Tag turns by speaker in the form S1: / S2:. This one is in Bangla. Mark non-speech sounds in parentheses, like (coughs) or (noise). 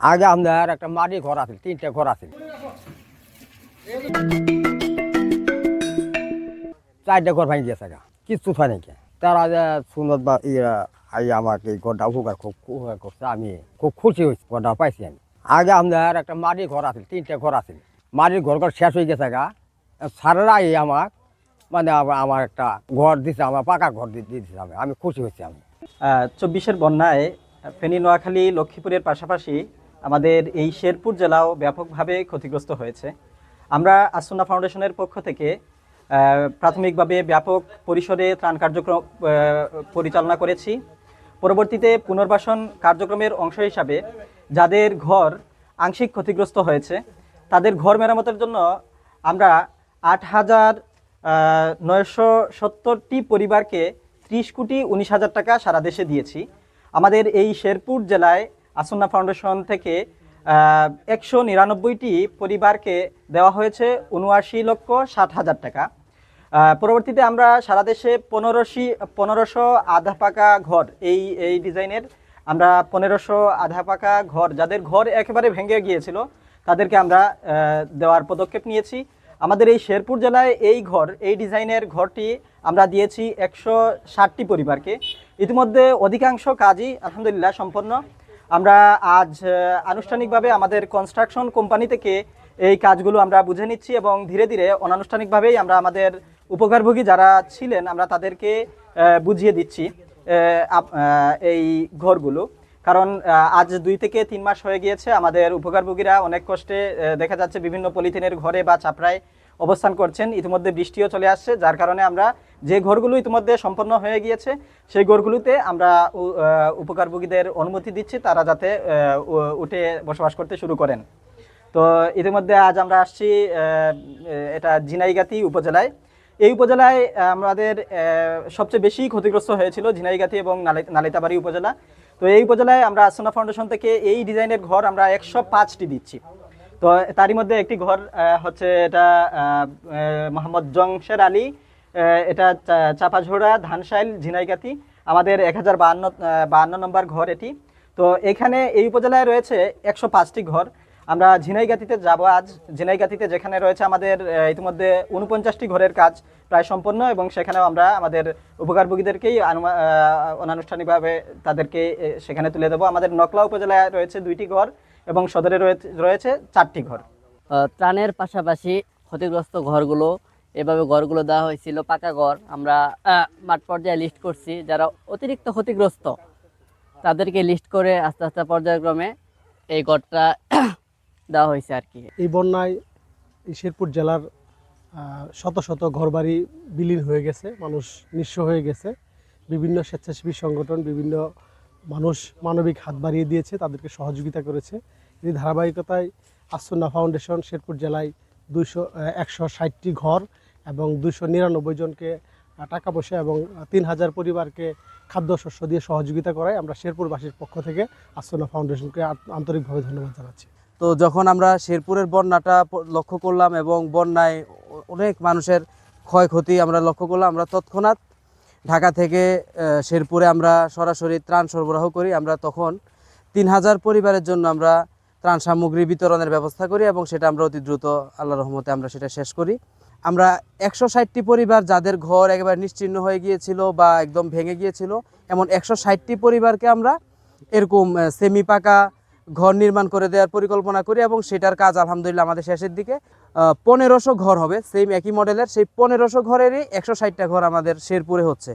S1: আগে আমাদের একটা মাটি ঘর আছে তিনটে ঘর আছে চারটে ঘর ভাঙি গেছে কিছু হয় নাকি তারা যে সুন্দর বা ইয়ে আই আমাকে এই ঘরটা উপকার খুব উপকার করছে, আমি খুব খুশি হয়েছি, ঘরটা পাইছি আমি। আগে আমাদের একটা মাটির ঘর আছে তিনটে ঘর আছে মাটির ঘর ঘর শেষ হয়ে গেছে গা সারারা এই আমার মানে আমার একটা ঘর দিছে, আমার পাকা ঘর দিয়ে দিয়েছে আমি আমি খুশি হয়েছি আমি।
S2: চব্বিশের বন্যায় ফেনী, নোয়াখালী, লক্ষ্মীপুরের পাশাপাশি আমাদের এই শেরপুর জেলাও ব্যাপকভাবে ক্ষতিগ্রস্ত হয়েছে। আমরা আসুনা ফাউন্ডেশনের পক্ষ থেকে প্রাথমিকভাবে ব্যাপক পরিসরে ত্রাণ কার্যক্রম পরিচালনা করেছি। পরবর্তীতে পুনর্বাসন কার্যক্রমের অংশ হিসাবে যাদের ঘর আংশিক ক্ষতিগ্রস্ত হয়েছে, তাদের ঘর মেরামতের জন্য আমরা আট হাজার নয়শো সত্তরটি পরিবারকে ত্রিশ কোটি উনিশ হাজার টাকা সারা দেশে দিয়েছি। আমাদের এই শেরপুর জেলায় আসন্না ফাউন্ডেশন থেকে একশো নিরানব্বইটি পরিবারকে দেওয়া হয়েছে উনআশি লক্ষ ষাট হাজার টাকা। পরবর্তীতে আমরা সারা দেশে পনেরোশি, পনেরোশো আধা পাকা ঘর, এই এই ডিজাইনের আমরা পনেরোশো আধা পাকা ঘর, যাদের ঘর একেবারে ভেঙে গিয়েছিল, তাদেরকে আমরা দেওয়ার পদক্ষেপ নিয়েছি। আমাদের এই শেরপুর জেলায় এই ঘর, এই ডিজাইনের ঘরটি আমরা দিয়েছি একশো ষাটটি পরিবারকে। ইতিমধ্যে অধিকাংশ কাজই আলহামদুলিল্লাহ সম্পন্ন। আমরা আজ আনুষ্ঠানিকভাবে আমাদের কনস্ট্রাকশন কোম্পানি থেকে এই কাজগুলো আমরা বুঝে নিচ্ছি এবং ধীরে ধীরে অনানুষ্ঠানিকভাবেই আমরা আমাদের উপকারভোগী যারা ছিলেন, আমরা তাদেরকে বুঝিয়ে দিচ্ছি এই ঘরগুলো। কারণ আজ দুই থেকে তিন মাস হয়ে গিয়েছে আমাদের উপকারভোগীরা অনেক কষ্টে দেখা যাচ্ছে বিভিন্ন পলিথিনের ঘরে বা চাপড়ায় অবস্থান করছেন। ইতিমধ্যে বৃষ্টিও চলে আসছে, যার কারণে আমরা যে ঘরগুলো ইতিমধ্যে সম্পন্ন হয়ে গিয়েছে, সেই ঘরগুলোতে আমরা উপকারভোগীদের অনুমতি দিচ্ছি, তারা যাতে উঠে বসবাস করতে শুরু করেন। তো ইতিমধ্যে আজ আমরা আসছি এটা ঝিনাইগাতি উপজেলায়। এই উপজেলায় আমাদের সবচেয়ে বেশি ক্ষতিগ্রস্ত হয়েছিল ঝিনাইগাতি এবং নালি- নালিতাবাড়ি উপজেলা। তো এই উপজেলায় আমরা আসনা ফাউন্ডেশন থেকে এই ডিজাইনের ঘর আমরা একশো পাঁচটি দিচ্ছি। তো তারই মধ্যে একটি ঘর হচ্ছে এটা মোহাম্মদ জংশের আলী এটা চাপাঝোড়া, ধানশাইল, ঝিনাইগাতি, আমাদের এক হাজার বাহান্ন বাহান্ন নম্বর ঘর এটি। তো এখানে এই উপজেলায় রয়েছে একশো পাঁচটি ঘর। আমরা ঝিনাইগাতিতে যাব আজ। ঝিনাইগাতিতে যেখানে রয়েছে আমাদের ইতিমধ্যে উনপঞ্চাশটি ঘরের কাজ প্রায় সম্পন্ন এবং সেখানেও আমরা আমাদের উপকারভোগীদেরকেই অনানুষ্ঠানিকভাবে তাদেরকে সেখানে তুলে দেবো। আমাদের নকলা উপজেলায় রয়েছে দুইটি ঘর এবং সদরে রয়েছে চারটি ঘর।
S3: ত্রাণের পাশাপাশি ক্ষতিগ্রস্ত ঘরগুলো এভাবে ঘরগুলো দেওয়া হয়েছিল, পাকা ঘর। আমরা মাঠ পর্যায়ে লিস্ট করছি। যারা অতিরিক্ত ক্ষতিগ্রস্ত, তাদেরকে লিস্ট করে আস্তে আস্তে পর্যায়ক্রমে এই ঘরটা (coughs) দেওয়া হয়েছে আর কি।
S4: এই বন্যায় শেরপুর জেলার শত শত ঘরবাড়ি বিলীন হয়ে গেছে, মানুষ নিঃস্ব হয়ে গেছে। বিভিন্ন স্বেচ্ছাসেবী সংগঠন, বিভিন্ন মানুষ মানবিক হাত বাড়িয়ে দিয়েছে, তাদেরকে সহযোগিতা করেছে। এই ধারাবাহিকতায় আসন্না ফাউন্ডেশন শেরপুর জেলায় দুইশো একশো ষাটটি ঘর এবং দুশো নিরানব্বই জনকে টাকা পয়সা এবং তিন হাজার পরিবারকে খাদ্যশস্য দিয়ে সহযোগিতা করায় আমরা শেরপুরবাসীর পক্ষ থেকে আসন্না ফাউন্ডেশনকে আন্তরিকভাবে ধন্যবাদ জানাচ্ছি।
S5: তো যখন আমরা শেরপুরের বন্যাটা লক্ষ্য করলাম এবং বন্যায় অনেক মানুষের ক্ষয়ক্ষতি আমরা লক্ষ্য করলাম, আমরা তৎক্ষণাৎ ঢাকা থেকে শেরপুরে আমরা সরাসরি ত্রাণ সরবরাহ করি। আমরা তখন তিন হাজার পরিবারের জন্য আমরা ত্রাণ সামগ্রী বিতরণের ব্যবস্থা করি এবং সেটা আমরা অতি দ্রুত আল্লাহ রহমতে আমরা সেটা শেষ করি। আমরা একশো ষাটটি পরিবার যাদের ঘর একেবারে নিশ্চিহ্ন হয়ে গিয়েছিল বা একদম ভেঙে গিয়েছিল, এমন একশো ষাটটি পরিবারকে আমরা এরকম সেমি পাকা ঘর নির্মাণ করে দেওয়ার পরিকল্পনা করি এবং সেটার কাজ আলহামদুলিল্লাহ আমাদের শেষের দিকে পনেরোশো ঘর হবে সেম একই মডেলের সেই পনেরোশো ঘরেরই একশো ষাটটা ঘর আমাদের শেরপুরে হচ্ছে।